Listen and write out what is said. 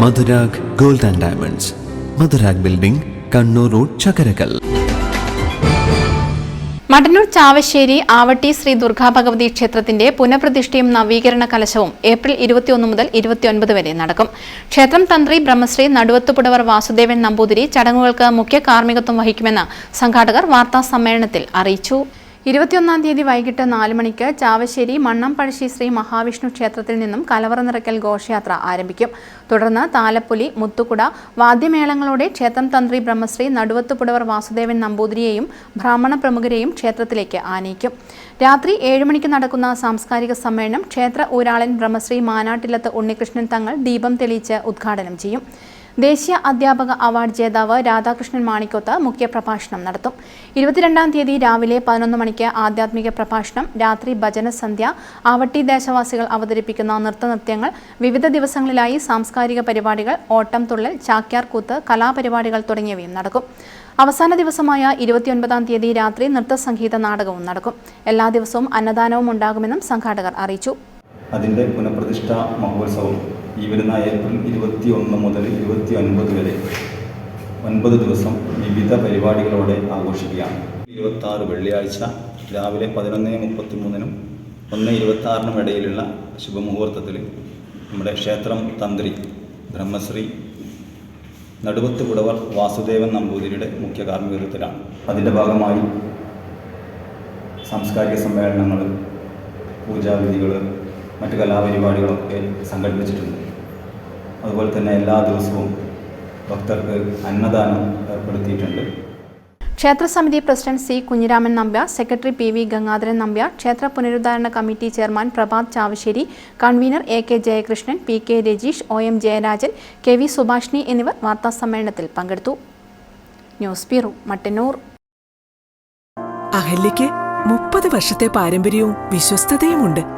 Madhurag gold and diamonds. Madhurag building Kannur road Chakkarakkal Mattannur Chavassery Avatti Shri Durga Bhagavathi ക്ഷേത്രത്തിന്റെ പുനഃപ്രതിഷ്ഠയും നവീകരണ കലശവും April ഇരുപത്തിയൊന്ന് മുതൽ ഇരുപത്തിയൊൻപത് വരെ നടക്കും. ക്ഷേത്രം തന്ത്രി ബ്രഹ്മശ്രീ നടുവത്തുപുടവർ വാസുദേവൻ നമ്പൂതിരി ചടങ്ങുകൾക്ക് മുഖ്യ കാർമ്മികത്വം വഹിക്കുമെന്ന് സംഘാടകർ വാർത്താ സമ്മേളനത്തിൽ അറിയിച്ചു. ഇരുപത്തിയൊന്നാം തീയതി വൈകിട്ട് നാല് മണിക്ക് ചാവശ്ശേരി മണ്ണംപഴശ്ശി ശ്രീ മഹാവിഷ്ണു ക്ഷേത്രത്തിൽ നിന്നും കലവറ നിറയ്ക്കൽ ഘോഷയാത്ര ആരംഭിക്കും. തുടർന്ന് താലപ്പൊലി മുത്തുകുട വാദ്യമേളങ്ങളോടെ ക്ഷേത്രം തന്ത്രി ബ്രഹ്മശ്രീ നടുവത്തുപുടവർ വാസുദേവൻ നമ്പൂതിരിയെയും ബ്രാഹ്മണ പ്രമുഖരെയും ക്ഷേത്രത്തിലേക്ക് ആനയിക്കും. രാത്രി ഏഴ് മണിക്ക് നടക്കുന്ന സാംസ്കാരിക സമ്മേളനം ക്ഷേത്ര ഊരാളൻ ബ്രഹ്മശ്രീ മാനാട്ടിലത്ത് ഉണ്ണികൃഷ്ണൻ തങ്ങൾ ദീപം തെളിയിച്ച് ഉദ്ഘാടനം ചെയ്യും. ദേശീയ അധ്യാപക അവാർഡ് ജേതാവ് രാധാകൃഷ്ണൻ മാണിക്കോത്ത് മുഖ്യപ്രഭാഷണം നടത്തും. ഇരുപത്തിരണ്ടാം തീയതി രാവിലെ പതിനൊന്ന് മണിക്ക് ആധ്യാത്മിക പ്രഭാഷണം രാത്രി ഭജനസന്ധ്യ ആവട്ടി ദേശവാസികൾ അവതരിപ്പിക്കുന്ന നൃത്തനൃത്യങ്ങൾ വിവിധ ദിവസങ്ങളിലായി സാംസ്കാരിക പരിപാടികൾ ഓട്ടം തുള്ളൽ ചാക്യാർ കൂത്ത് കലാപരിപാടികൾ തുടങ്ങിയവയും നടക്കും. അവസാന ദിവസമായ ഇരുപത്തിയൊൻപതാം തീയതി രാത്രി നൃത്തസംഗീത നാടകവും നടക്കും. എല്ലാ ദിവസവും അന്നദാനവും ഉണ്ടാകുമെന്നും സംഘാടകർ അറിയിച്ചു. അതിന്റെ പുനഃപ്രതിഷ്ഠ മഹോത്സവം ഈ വരുന്ന ഏപ്രിൽ ഇരുപത്തി ഒന്ന് മുതൽ ഇരുപത്തി ഒൻപത് വരെ ഒൻപത് ദിവസം വിവിധ പരിപാടികളോടെ ആഘോഷിക്കുകയാണ്. ഇരുപത്തി ആറ് വെള്ളിയാഴ്ച രാവിലെ പതിനൊന്ന് മുപ്പത്തി മൂന്നിനും ഒന്ന് ഇരുപത്തി ആറിനും ഇടയിലുള്ള ശുഭമുഹൂർത്തത്തിൽ നമ്മുടെ ക്ഷേത്രം തന്ത്രി ബ്രഹ്മശ്രീ നടുവത്ത് കുടവർ വാസുദേവൻ നമ്പൂതിരിയുടെ മുഖ്യ കാർമ്മികത്വത്തിലാണ്. അതിന്റെ ഭാഗമായി സാംസ്കാരിക സമ്മേളനങ്ങൾ പൂജാവിധികൾ മറ്റ് കലാപരിപാടികളൊക്കെ സംഘടിപ്പിച്ചിട്ടുണ്ട്. അതുപോലെ തന്നെ എല്ലാ ദിവസവും ഭക്തർക്ക് അന്നദാനം ഏർപ്പെടുത്തിയിട്ടുണ്ട്. ക്ഷേത്രസമിതി president C Kunhiraman Nambiar secretary P V Gangadharan Nambiar ക്ഷേത്ര പുനരുദ്ധാരണ committee chairman Prabhath Chavassery convener A K Jayakrishnan P K Rajeesh O M Jayarajan K V Subhashini എന്നിവർ വാർത്താസമ്മേളനത്തിൽ പങ്കെടുത്തു. News bureau Mattannur. അഹല്യയ്ക്ക് മുപ്പത് വർഷത്തെ പാരമ്പര്യവും വിശ്വസ്തതയുമുണ്ട്.